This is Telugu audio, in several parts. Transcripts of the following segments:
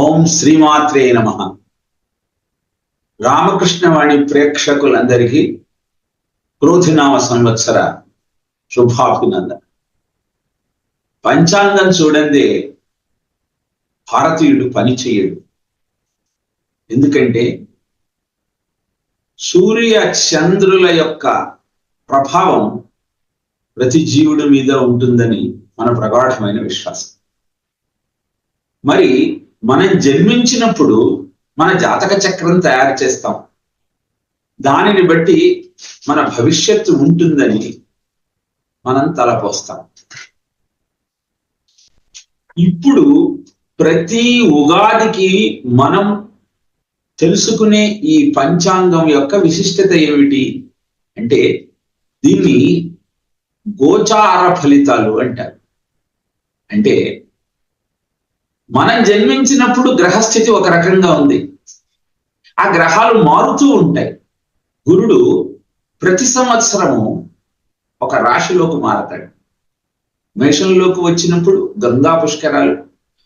ఓం శ్రీమాత్రే నమ. రామకృష్ణవాణి ప్రేక్షకులందరికీ క్రోధినామ సంవత్సర శుభాభినందన. పంచాంగం చూడండి భారతీయుడు పని చేయడు. ఎందుకంటే సూర్య చంద్రుల యొక్క ప్రభావం ప్రతి జీవుడి మీద ఉంటుందని మన ప్రగాఢమైన విశ్వాసం. మరి మనం జన్మించినప్పుడు మన జాతక చక్రం తయారు చేస్తాం. దానిని బట్టి మన భవిష్యత్తు ఉంటుందని మనం తలపోస్తాం. ఇప్పుడు ప్రతి ఉగాదికి మనం తెలుసుకునే ఈ పంచాంగం యొక్క విశిష్టత ఏమిటి అంటే దీన్ని గోచార ఫలితాలు అంటారు. అంటే మనం జన్మించినప్పుడు గ్రహస్థితి ఒక రకంగా ఉంది. ఆ గ్రహాలు మారుతూ ఉంటాయి. గురుడు ప్రతి సంవత్సరము ఒక రాశిలోకి మారతాడు. మేషంలోకి వచ్చినప్పుడు గంగా పుష్కరాలు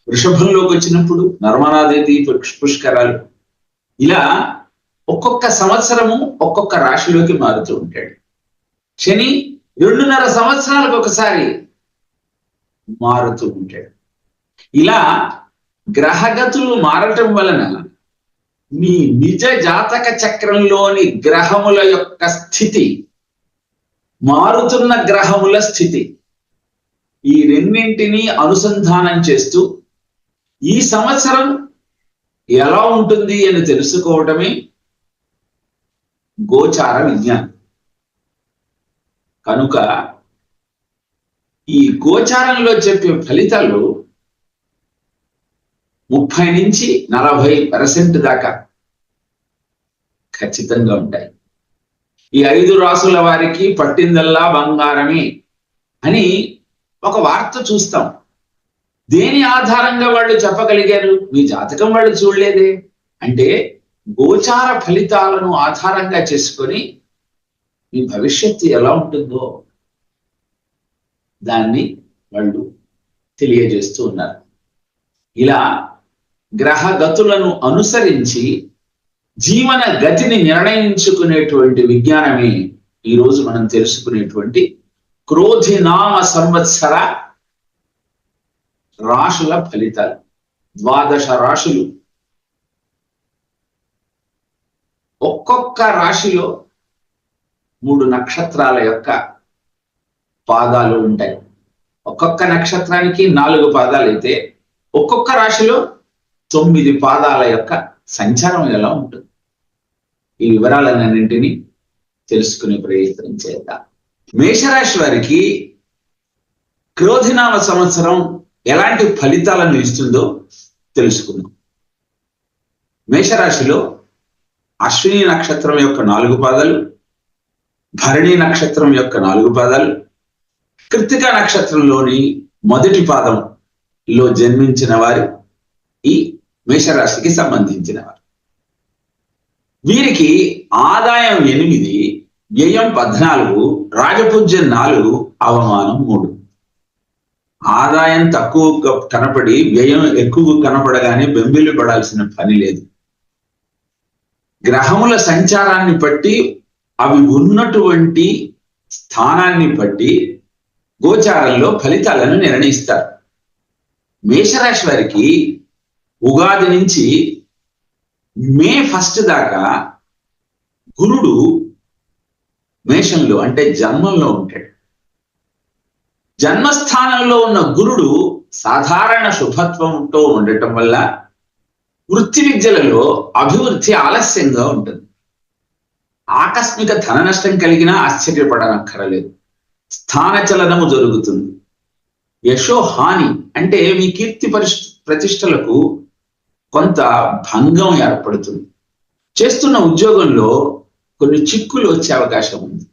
వృషభంలోకి వచ్చినప్పుడు నర్మదాదేవి పుష్కరాలు. ఇలా ఒక్కొక్క సంవత్సరము ఒక్కొక్క రాశిలోకి మారుతూ ఉంటాడు. శని రెండున్నర సంవత్సరాలకు ఒకసారి మారుతూ ఉంటాడు. ఇలా గ్రహగతులు మారటం వలన మీ నిజ జాతక చక్రంలోని గ్రహముల యొక్క స్థితి మారుతున్న గ్రహముల స్థితి ఈ రెండింటినీ అనుసంధానం చేస్తూ ఈ సంవత్సరం ఎలా ఉంటుంది అని తెలుసుకోవటమే గోచార విజ్ఞానం. కనుక ఈ గోచారంలో చెప్పే ఫలితాలు ముప్పై నుంచి నలభై పర్సెంట్ దాకా ఖచ్చితంగా ఉంటాయి. ఈ ఐదు రాసుల వారికి పట్టిందల్లా బంగారమే అని ఒక వార్త చూస్తాం. దేని ఆధారంగా వాళ్ళు చెప్పగలిగారు? మీ జాతకం వాళ్ళు చూడలేదే. అంటే గోచార ఫలితాలను ఆధారంగా చేసుకొని మీ భవిష్యత్తు ఎలా ఉంటుందో దాన్ని వాళ్ళు తెలియజేస్తూ ఉన్నారు. ఇలా గ్రహ గతులను అనుసరించి జీవన గతిని నిర్ణయించుకునేటువంటి విజ్ఞానమే ఈరోజు మనం తెలుసుకునేటువంటి క్రోధినామ సంవత్సర రాశుల ఫలితాలు. ద్వాదశ రాశులు. ఒక్కొక్క రాశిలో మూడు నక్షత్రాల యొక్క పాదాలు ఉంటాయి. ఒక్కొక్క నక్షత్రానికి నాలుగు పాదాలు అయితే ఒక్కొక్క రాశిలో తొమ్మిది పాదాల యొక్క సంచారం ఎలా ఉంటుంది? ఈ వివరాలన్నింటినీ తెలుసుకునే ప్రయత్నం చేద్దాం. మేషరాశి వారికి క్రోధినామ సంవత్సరం ఎలాంటి ఫలితాలను ఇస్తుందో తెలుసుకుందాం. మేషరాశిలో అశ్విని నక్షత్రం యొక్క నాలుగు పాదాలు భరణి నక్షత్రం యొక్క నాలుగు పాదాలు కృతిక నక్షత్రంలోని మొదటి పాదంలో జన్మించిన వారు ఈ మేషరాశికి సంబంధించిన వారు వీరికి ఆదాయం ఎనిమిది వ్యయం పద్నాలుగు రాజపూజ్యం నాలుగు అవమానం మూడు. ఆదాయం తక్కువ కనపడి వ్యయం ఎక్కువ కనపడగానే బెంబిలు పడాల్సిన పని లేదు. గ్రహముల సంచారాన్ని బట్టి అవి ఉన్నటువంటి స్థానాన్ని బట్టి గోచారంలో ఫలితాలను నిర్ణయిస్తారు. మేషరాశి వారికి ఉగాది నుంచి మే ఫస్ట్ దాకా గురుడు మేషంలో అంటే జన్మంలో ఉంటాడు. జన్మస్థానంలో ఉన్న గురుడు సాధారణ శుభత్వంతో ఉండటం వల్ల వృత్తి విద్యలలో అభివృద్ధి ఆలస్యంగా ఉంటుంది. ఆకస్మిక ధన నష్టం కలిగినా ఆశ్చర్యపడనక్కరలేదు. స్థానచలనము జరుగుతుంది. యశో హాని అంటే మీ కీర్తి పరిష్ ప్రతిష్టలకు కొంత భంగం ఏర్పడుతుంది. చేస్తున్న ఉద్యోగంలో కొన్ని చిక్కులు వచ్చే అవకాశం ఉంది.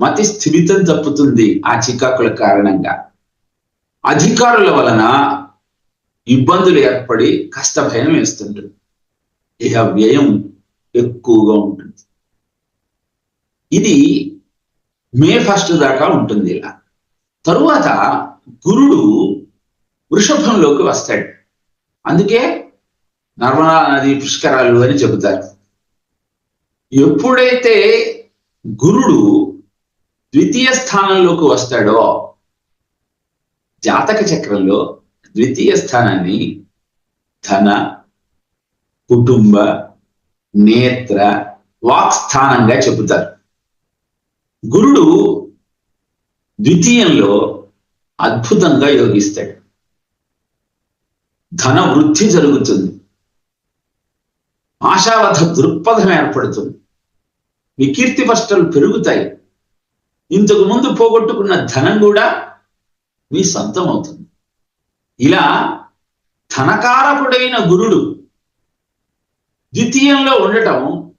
మతి స్థిమితం తప్పుతుంది ఆ చికాకుల కారణంగా. అధికారుల వలన ఇబ్బందులు ఏర్పడి కష్ట భయం వేస్తుంటుంది ఇక వ్యయం ఎక్కువగా ఉంటుంది. ఇది మే ఫస్ట్ దాకా ఉంటుంది ఇలా. తరువాత గురుడు వృషభంలోకి వస్తాడు. అందుకే నర్మదా నది పుష్కరాలు అని చెబుతారు. ఎప్పుడైతే గురుడు ద్వితీయ స్థానంలోకి వస్తాడో జాతక చక్రంలో ద్వితీయ స్థానాన్ని ధన కుటుంబ నేత్ర వాక్ స్థానంగా చెబుతారు. గురుడు ద్వితీయంలో అద్భుతంగా యోగిస్తాడు. ధన వృద్ధి జరుగుతుంది. ఆశావధ దృక్పథం ఏర్పడుతుంది. మీ కీర్తి పెరుగుతాయి. ఇంతకు ముందు పోగొట్టుకున్న ధనం కూడా మీ సొంతం అవుతుంది. ఇలా ధనకారకుడైన గురుడు ద్వితీయంలో ఉండటం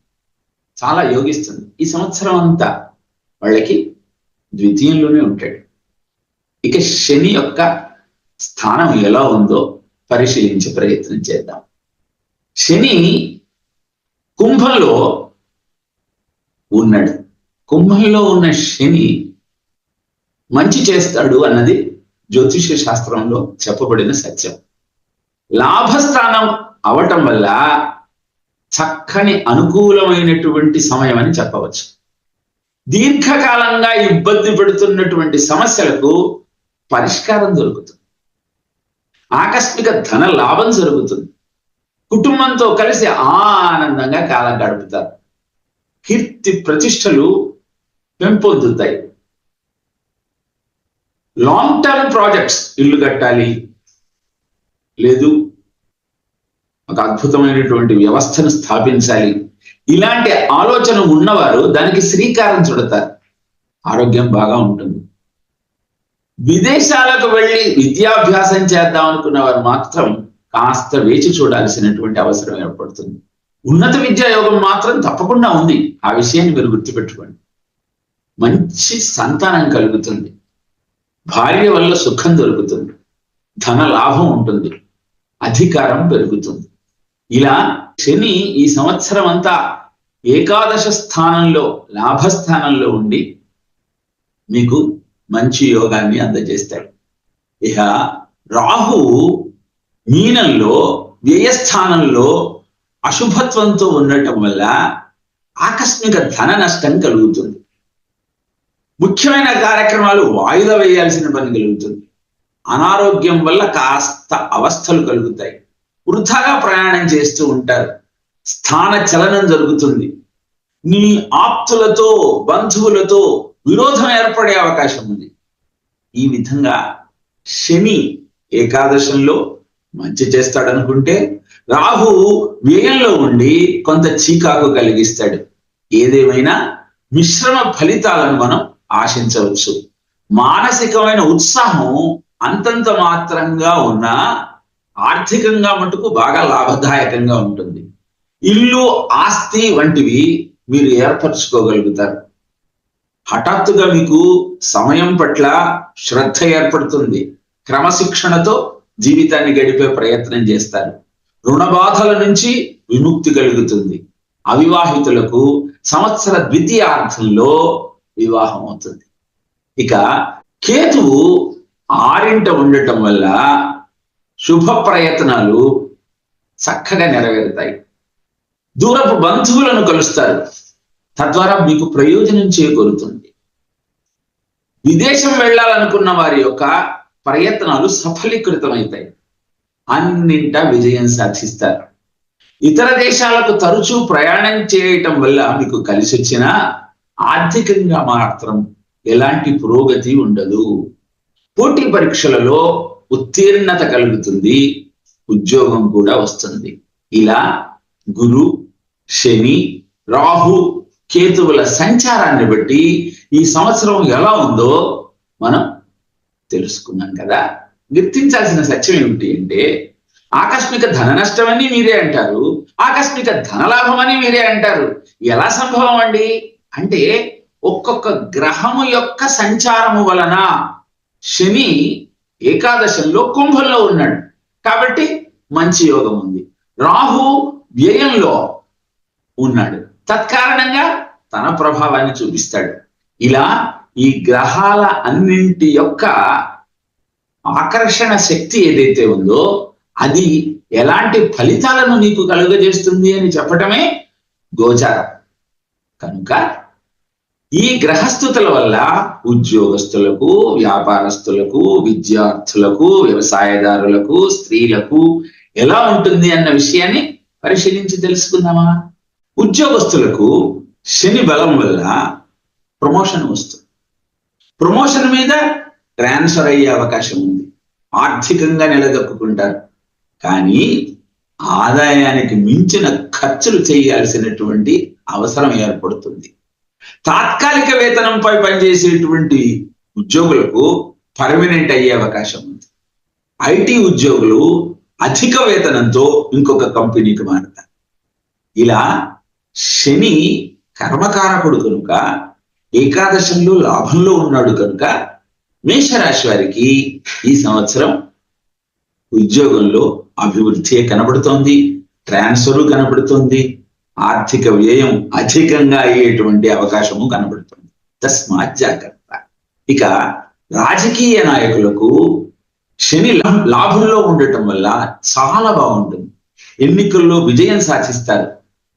చాలా యోగిస్తుంది. ఈ సంవత్సరం అంతా వాళ్ళకి ద్వితీయంలోనే ఉంటాడు. ఇక శని యొక్క స్థానం ఎలా ఉందో పరిశీలించే ప్రయత్నం చేద్దాం. శని కుంభంలో ఉన్నాడు. కుంభంలో ఉన్న శని మంచి చేస్తాడు అన్నది జ్యోతిష శాస్త్రంలో చెప్పబడిన సత్యం. లాభస్థానం అవటం వల్ల చక్కని అనుకూలమైనటువంటి సమయం అని చెప్పవచ్చు. దీర్ఘకాలంగా ఇబ్బంది పెడుతున్నటువంటి సమస్యలకు పరిష్కారం దొరుకుతుంది. ఆకస్మిక ధన లాభం జరుగుతుంది. కుటుంబంతో కలిసి ఆనందంగా కాలం గడుపుతారు. కీర్తి ప్రతిష్టలు పెంపొందుతాయి. లాంగ్ టర్మ్ ప్రాజెక్ట్స్ ఇల్లు కట్టాలి. లేదు ఒక అద్భుతమైనటువంటి వ్యవస్థను స్థాపించాలి. ఇలాంటి ఆలోచన ఉన్నవారు దానికి శ్రీకారం చుడతారు. ఆరోగ్యం బాగా ఉంటుంది. విదేశాలకు వెళ్ళి విద్యాభ్యాసం చేద్దాం అనుకున్న వారు మాత్రం కాస్త వేచి చూడాల్సినటువంటి అవసరం ఏర్పడుతుంది. ఉన్నత విద్యా యోగం మాత్రం తప్పకుండా ఉంది. ఆ విషయాన్ని మీరు గుర్తుపెట్టుకోండి. మంచి సంతానం కలుగుతుంది. భార్య వల్ల సుఖం దొరుకుతుంది. ధన లాభం ఉంటుంది. అధికారం పెరుగుతుంది. ఇలా శని ఈ సంవత్సరం అంతా ఏకాదశ స్థానంలో లాభస్థానంలో ఉండి మీకు మంచి యోగాన్ని అందజేస్తాడు. ఇక రాహు మీనంలో వ్యయస్థానంలో అశుభత్వంతో ఉండటం వల్ల ఆకస్మిక ధన నష్టం కలుగుతుంది. ముఖ్యమైన కార్యక్రమాలు వాయిదా వేయాల్సిన పని కలుగుతుంది. అనారోగ్యం వల్ల కాస్త అవస్థలు కలుగుతాయి. వృధాగా ప్రయాణం చేస్తూ ఉంటారు. స్థాన చలనం జరుగుతుంది. నీ ఆప్తులతో బంధువులతో విరోధం ఏర్పడే అవకాశం ఉంది. ఈ విధంగా శని ఏకాదశంలో మంచి చేస్తాడనుకుంటే రాహు వ్యయంలో ఉండి కొంత చీకాకు కలిగిస్తాడు. ఏదేమైనా మిశ్రమ ఫలితాలను మనం ఆశించవచ్చు. మానసికమైన ఉత్సాహం అంతంత మాత్రంగా ఉన్న ఆర్థికంగా మటుకు బాగా లాభదాయకంగా ఉంటుంది. ఇల్లు ఆస్తి వంటివి మీరు ఏర్పరచుకోగలుగుతారు. హఠాత్తుగా మీకు సమయం పట్ల శ్రద్ధ ఏర్పడుతుంది. క్రమశిక్షణతో జీవితాన్ని గడిపే ప్రయత్నం చేస్తారు. రుణ బాధల నుంచి విముక్తి కలుగుతుంది. అవివాహితులకు సంవత్సర ద్వితీయార్థంలో వివాహం అవుతుంది ఇక కేతువు ఆరింట ఉండటం వల్ల శుభ ప్రయత్నాలు చక్కగా నెరవేరుతాయి. దూరపు బంధువులను కలుస్తారు. తద్వారా మీకు ప్రయోజనం చేకూరుతుంది. విదేశం వెళ్ళాలనుకున్న వారి యొక్క ప్రయత్నాలు సఫలీకృతమవుతాయి. అన్నింటా విజయం సాధిస్తారు. ఇతర దేశాలకు తరచూ ప్రయాణం చేయటం వల్ల మీకు కలిసి వచ్చినా ఆర్థికంగా మాత్రం ఎలాంటి పురోగతి ఉండదు. పోటీ పరీక్షలలో ఉత్తీర్ణత కలుగుతుంది. ఉద్యోగం కూడా వస్తుంది. ఇలా గురు శని రాహు కేతువుల సంచారాన్ని బట్టి ఈ సంవత్సరం ఎలా ఉందో మనం తెలుసుకున్నాం కదా. గుర్తించాల్సిన సత్యం ఏమిటి అంటే ఆకస్మిక ధన నష్టమని మీరే అంటారు ఆకస్మిక ధనలాభం అని మీరే అంటారు. ఎలా సంభవం అండి? అంటే ఒక్కొక్క గ్రహము యొక్క సంచారము వలన శని ఏకాదశంలో కుంభంలో ఉన్నాడు. కాబట్టి మంచి యోగం ఉంది. రాహు వ్యయంలో ఉన్నాడు. తత్కారణంగా తన ప్రభావాన్ని చూపిస్తాడు. ఇలా ఈ గ్రహాల అన్నింటి యొక్క ఆకర్షణ శక్తి ఏదైతే ఉందో అది ఎలాంటి ఫలితాలను నీకు కలుగజేస్తుంది అని చెప్పటమే గోచారం. కనుక ఈ గ్రహస్థుతుల వల్ల ఉద్యోగస్తులకు వ్యాపారస్తులకు విద్యార్థులకు వ్యవసాయదారులకు స్త్రీలకు ఎలా ఉంటుంది అన్న విషయాన్ని పరిశీలించి తెలుసుకుందామా? ఉద్యోగస్తులకు శని బలం వల్ల ప్రమోషన్ వస్తుంది. ప్రమోషన్ మీద ట్రాన్స్ఫర్ అయ్యే అవకాశం ఉంది. ఆర్థికంగా నిలదొక్కుంటారు కానీ ఆదాయానికి మించిన ఖర్చులు చేయాల్సినటువంటి అవసరం ఏర్పడుతుంది. తాత్కాలిక వేతనంపై పనిచేసేటువంటి ఉద్యోగులకు పర్మనెంట్ అయ్యే అవకాశం ఉంది. ఐటీ ఉద్యోగులు అధిక వేతనంతో ఇంకొక కంపెనీకి మారుతారు. ఇలా శని కర్మకారకుడు కనుక ఏకాదశంలో లాభంలో ఉన్నాడు కనుక మేషరాశి వారికి ఈ సంవత్సరం ఉద్యోగంలో అభివృద్ధి కనబడుతోంది ట్రాన్స్ఫర్ కనబడుతోంది ఆర్థిక వ్యయం అధికంగా అయ్యేటువంటి అవకాశము కనబడుతుంది. తస్మాత్ జాగ్రత్త. ఇక రాజకీయ నాయకులకు శని లాభంలో ఉండటం వల్ల చాలా బాగుంటుంది. ఎన్నికల్లో విజయం సాధిస్తారు.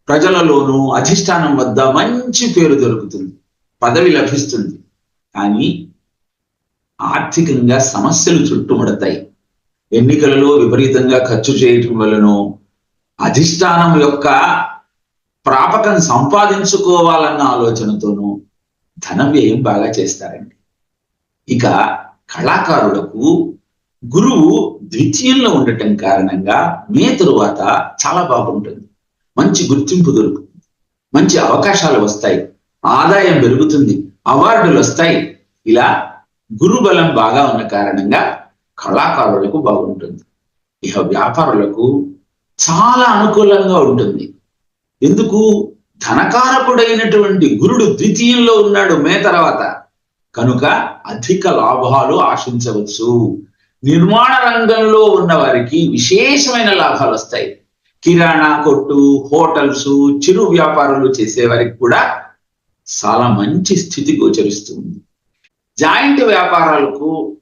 ప్రజలలోనూ అధిష్టానం వద్ద మంచి పేరు దొరుకుతుంది. పదవి లభిస్తుంది. కానీ ఆర్థికంగా సమస్యలు చుట్టుముడతాయి. ఎన్నికలలో విపరీతంగా ఖర్చు చేయటం వలనో అధిష్టానం యొక్క ప్రాపకం సంపాదించుకోవాలన్న ఆలోచనతోనూ ధన వ్యయం బాగా చేస్తారండి. ఇక కళాకారులకు గురువు ద్వితీయంలో ఉండటం కారణంగా మే తరువాత చాలా బాగుంటుంది. మంచి గుర్తింపు దొరుకుతుంది. మంచి అవకాశాలు వస్తాయి. ఆదాయం పెరుగుతుంది అవార్డులు వస్తాయి. ఇలా గురు బలం బాగా ఉన్న కారణంగా కళాకారులకు బాగుంటుంది. ఇక వ్యాపారులకు చాలా అనుకూలంగా ఉంటుంది. ఎందుకు? ధనకారకుడైనటువంటి గురుడు ద్వితీయంలో ఉన్నాడు మే తర్వాత. కనుక అధిక లాభాలు ఆశించవచ్చు. నిర్మాణ రంగంలో ఉన్న వారికి విశేషమైన లాభాలు వస్తాయి. కిరాణా కొట్టు హోటల్స్ చిరు వ్యాపారాలు చేసే వారికి కూడా చాలా మంచి స్థితి గోచరిస్తుంది. జాయింట్ వ్యాపారాలకు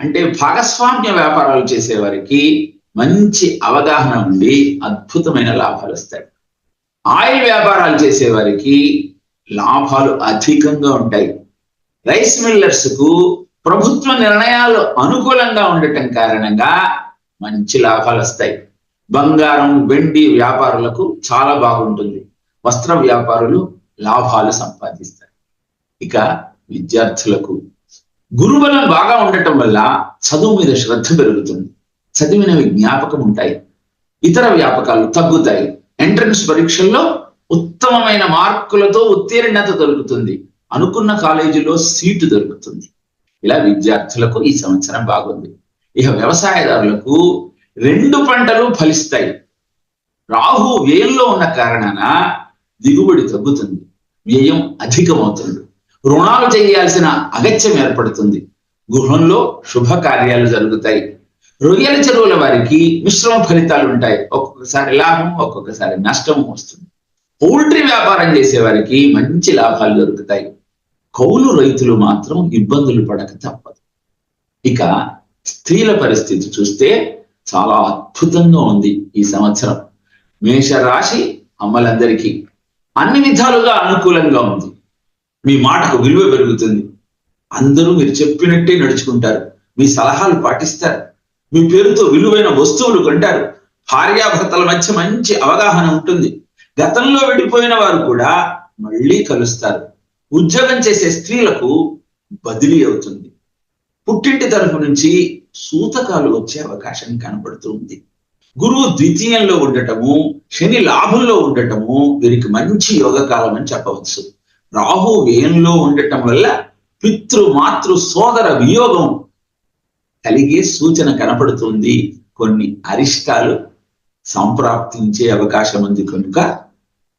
అంటే భాగస్వామ్య వ్యాపారాలు చేసేవారికి మంచి అవగాహన ఉండి అద్భుతమైన లాభాలు వస్తాయి. ఆయిల్ వ్యాపారాలు చేసేవారికి లాభాలు అధికంగా ఉంటాయి. రైస్ మిల్లర్స్కు ప్రభుత్వ నిర్ణయాలు అనుకూలంగా ఉండటం కారణంగా మంచి లాభాలు వస్తాయి. బంగారం వెండి వ్యాపారులకు చాలా బాగుంటుంది. వస్త్ర వ్యాపారులు లాభాలు సంపాదిస్తారు ఇక విద్యార్థులకు గురుబలం బాగా ఉండటం వల్ల చదువు మీద శ్రద్ధ పెరుగుతుంది. చదివినవి జ్ఞాపకం ఉంటాయి. ఇతర వ్యాపకాలు తగ్గుతాయి. ఎంట్రన్స్ పరీక్షల్లో ఉత్తమమైన మార్కులతో ఉత్తీర్ణత దొరుకుతుంది. అనుకున్న కాలేజీలో సీటు దొరుకుతుంది. ఇలా విద్యార్థులకు ఈ సంవత్సరం బాగుంది. ఇక వ్యవసాయదారులకు రెండు పంటలు ఫలిస్తాయి. రాహు వేల్లో ఉన్న కారణాన దిగుబడి తగ్గుతుంది. వ్యయం అధికమవుతుంది. రుణాలు చేయాల్సిన అగత్యం ఏర్పడుతుంది. గృహంలో శుభకార్యాలు జరుగుతాయి. రొయ్యల చెరువుల వారికి మిశ్రమ ఫలితాలు ఉంటాయి. ఒక్కొక్కసారి లాభం ఒక్కొక్కసారి నష్టం వస్తుంది. పౌల్ట్రీ వ్యాపారం చేసే వారికి మంచి లాభాలు దొరుకుతాయి. కౌలు రైతులు మాత్రం ఇబ్బందులు పడక తప్పదు. ఇక స్త్రీల పరిస్థితి చూస్తే చాలా అద్భుతంగా ఉంది ఈ సంవత్సరం. మేషరాశి అమ్మలందరికీ అన్ని విధాలుగా అనుకూలంగా ఉంది. మీ మాటకు విలువ పెరుగుతుంది. అందరూ మీరు చెప్పినట్టే నడుచుకుంటారు. మీ సలహాలు పాటిస్తారు. మీ పేరుతో విలువైన వస్తువులు కొంటారు. భార్యాభర్తల మధ్య మంచి అవగాహన ఉంటుంది. గతంలో విడిపోయిన వారు కూడా మళ్ళీ కలుస్తారు. ఉద్యోగం చేసే స్త్రీలకు బదిలీ అవుతుంది. పుట్టింటి తరఫు నుంచి సూతకాలు వచ్చే అవకాశం కనబడుతుంది గురువు ద్వితీయంలో ఉండటము శని లాభంలో ఉండటము వీరికి మంచి యోగకాలం అని చెప్పవచ్చు. రాహు వ్యయంలో ఉండటం వల్ల పితృ మాతృ సోదర వియోగం కలిగే సూచన కనపడుతుంది. కొన్ని అరిష్టాలు సంప్రాప్తించే అవకాశం ఉంది కనుక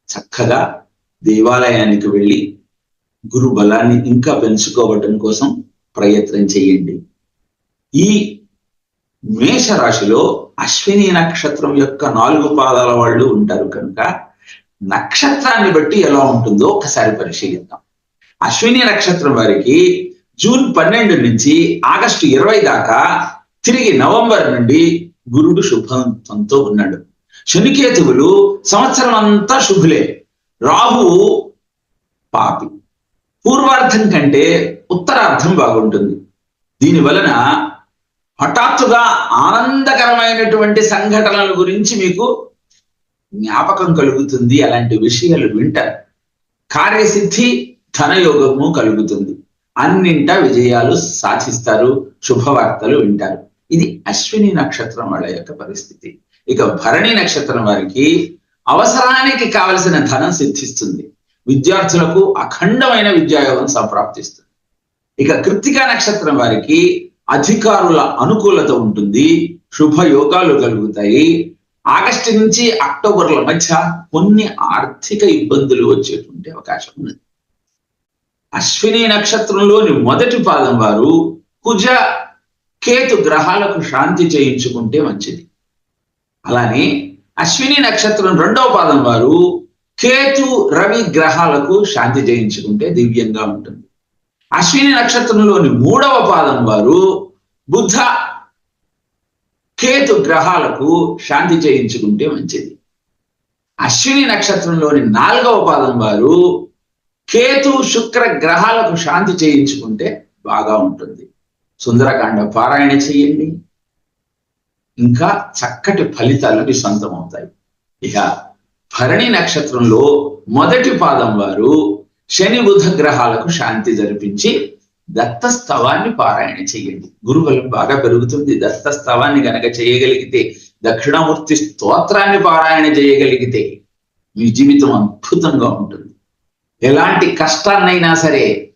చక్కగా దేవాలయానికి వెళ్ళి గురు బలాన్ని ఇంకా పెంచుకోవటం కోసం ప్రయత్నం చేయండి. ఈ మేషరాశిలో అశ్విని నక్షత్రం యొక్క నాలుగు పాదాల వాళ్ళు ఉంటారు కనుక నక్షత్రాన్ని బట్టి ఎలా ఉంటుందో ఒకసారి పరిశీలిద్దాం. అశ్విని నక్షత్రం వారికి జూన్ పన్నెండు నుంచి ఆగస్టు ఇరవై దాకా తిరిగి నవంబర్ నుండి గురుడు శుభంతో ఉన్నాడు. శనికేతువులు సంవత్సరం అంతా శుభులే. రాహువు పాపి. పూర్వార్థం కంటే ఉత్తరార్థం బాగుంటుంది. దీని వలన హఠాత్తుగా ఆనందకరమైనటువంటి సంఘటనల గురించి మీకు జ్ఞాపకం కలుగుతుంది. అలాంటి విషయాలు వింటారు. కార్యసిద్ధి ధనయోగము కలుగుతుంది. అన్నింట విజయాలు సాధిస్తారు. శుభవార్తలు వింటారు. ఇది అశ్విని నక్షత్రం వాళ్ళ యొక్క పరిస్థితి. ఇక భరణి నక్షత్రం వారికి అవసరానికి కావలసిన ధనం సిద్ధిస్తుంది. విద్యార్థులకు అఖండమైన విద్యాయోగం సంప్రాప్తిస్తుంది. ఇక కృత్తికా నక్షత్రం వారికి అధికారుల అనుకూలత ఉంటుంది శుభయోగాలు కలుగుతాయి. ఆగస్టు నుంచి అక్టోబర్ల మధ్య కొన్ని ఆర్థిక ఇబ్బందులు వచ్చేటువంటి అవకాశం ఉంది అశ్విని నక్షత్రంలోని మొదటి పాదం వారు కుజ కేతు గ్రహాలకు శాంతి చేయించుకుంటే మంచిది. అలానే అశ్విని నక్షత్రం రెండవ పాదం వారు కేతు రవి గ్రహాలకు శాంతి చేయించుకుంటే దివ్యంగా ఉంటుంది. అశ్విని నక్షత్రంలోని మూడవ పాదం వారు బుద్ధ కేతు గ్రహాలకు శాంతి చేయించుకుంటే మంచిది. అశ్విని నక్షత్రంలోని నాలుగవ పాదం వారు కేతు శుక్ర గ్రహాలకు శాంతి చేయించుకుంటే బాగా ఉంటుంది. సుందరకాండ పారాయణ చేయండి. ఇంకా చక్కటి ఫలితాలు సొంతం అవుతాయి ఇక భరణి నక్షత్రంలో మొదటి పాదం వారు శని బుధ గ్రహాలకు శాంతి జరిపించి దత్తస్తవాన్ని పారాయణ చేయండి. గురుబలం బాగా పెరుగుతుంది. దత్తస్తవాన్ని గనక చేయగలిగితే దక్షిణామూర్తి స్తోత్రాన్ని పారాయణ చేయగలిగితే మీ జీవితం అద్భుతంగా ఉంటుంది. ఎలాంటి కష్టాన్నైనా సరే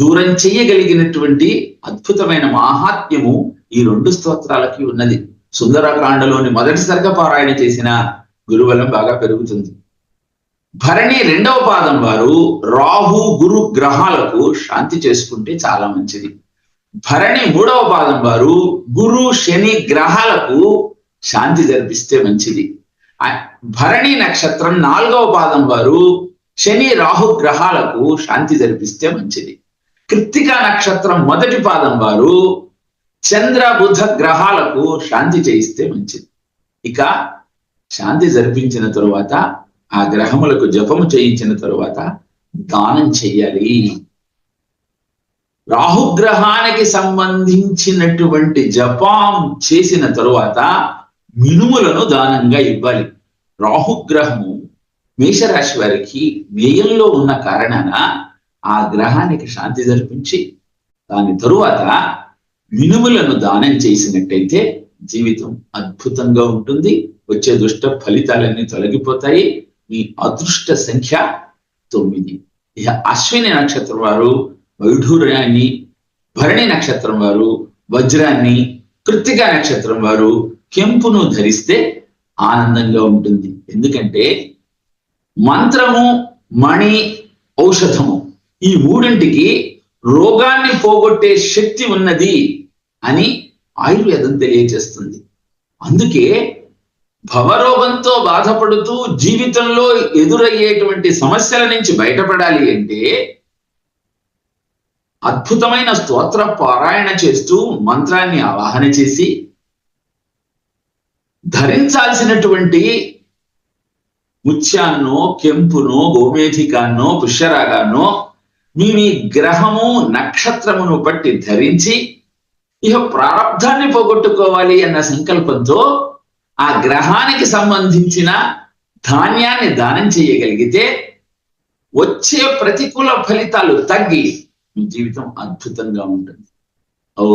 దూరం చేయగలిగినటువంటి అద్భుతమైన మాహాత్మ్యము ఈ రెండు స్తోత్రాలకి ఉన్నది. సుందరకాండలోని మొదటిసారిగా పారాయణ చేసిన గురుబలం బాగా పెరుగుతుంది. భరణి రెండవ పాదం వారు రాహు గురు గ్రహాలకు శాంతి చేసుకుంటే చాలా మంచిది. భరణి మూడవ పాదం వారు గురు శని గ్రహాలకు శాంతి జరిపిస్తే మంచిది. భరణి నక్షత్రం నాలుగవ పాదం వారు శని రాహు గ్రహాలకు శాంతి జరిపిస్తే మంచిది. కృత్తిక నక్షత్రం మొదటి పాదం వారు చంద్ర బుధ గ్రహాలకు శాంతి చేయిస్తే మంచిది. ఇక శాంతి జరిపించిన తరువాత ఆ గ్రహములకు జపము చేయించిన తరువాత దానం చెయ్యాలి. రాహుగ్రహానికి సంబంధించినటువంటి జపం చేసిన తరువాత మినుములను దానంగా ఇవ్వాలి. రాహుగ్రహము మేషరాశి వారికి వ్యయంలో ఉన్న కారణాన ఆ గ్రహానికి శాంతి జరిపించి దాని తరువాత మినుములను దానం చేసినట్టయితే జీవితం అద్భుతంగా ఉంటుంది. వచ్చే దుష్ట ఫలితాలన్నీ తొలగిపోతాయి. మీ అదృష్ట సంఖ్య తొమ్మిది. ఇక అశ్విని నక్షత్రం వారు వైఢూర్యాన్ని భరణి నక్షత్రం వారు వజ్రాన్ని కృత్తిక నక్షత్రం వారు కెంపును ధరిస్తే ఆనందంగా ఉంటుంది. ఎందుకంటే మంత్రము మణి ఔషధము ఈ మూడింటికి రోగాన్ని పోగొట్టే శక్తి ఉన్నది అని ఆయుర్వేదం తెలియజేస్తుంది. అందుకే భవరోగంతో బాధపడుతూ జీవితంలో ఎదురయ్యేటువంటి సమస్యల నుంచి బయటపడాలి అంటే అద్భుతమైన స్తోత్ర పారాయణ చేస్తూ మంత్రాన్ని ఆవాహన చేసి ధరించాల్సినటువంటి ముత్యాన్నో కెంపునో గోమేధికాన్నో పుష్యరాగాన్నో మీ మీ గ్రహము నక్షత్రమును బట్టి ధరించి ఇహ ప్రారంధాన్ని పోగొట్టుకోవాలి అన్న సంకల్పంతో ఆ గ్రహానికి సంబంధించిన ధాన్యాన్ని దానం చేయగలిగితే వచ్చే ప్రతికూల ఫలితాలు తగ్గి మీ జీవితం అద్భుతంగా ఉంటుంది. ఓ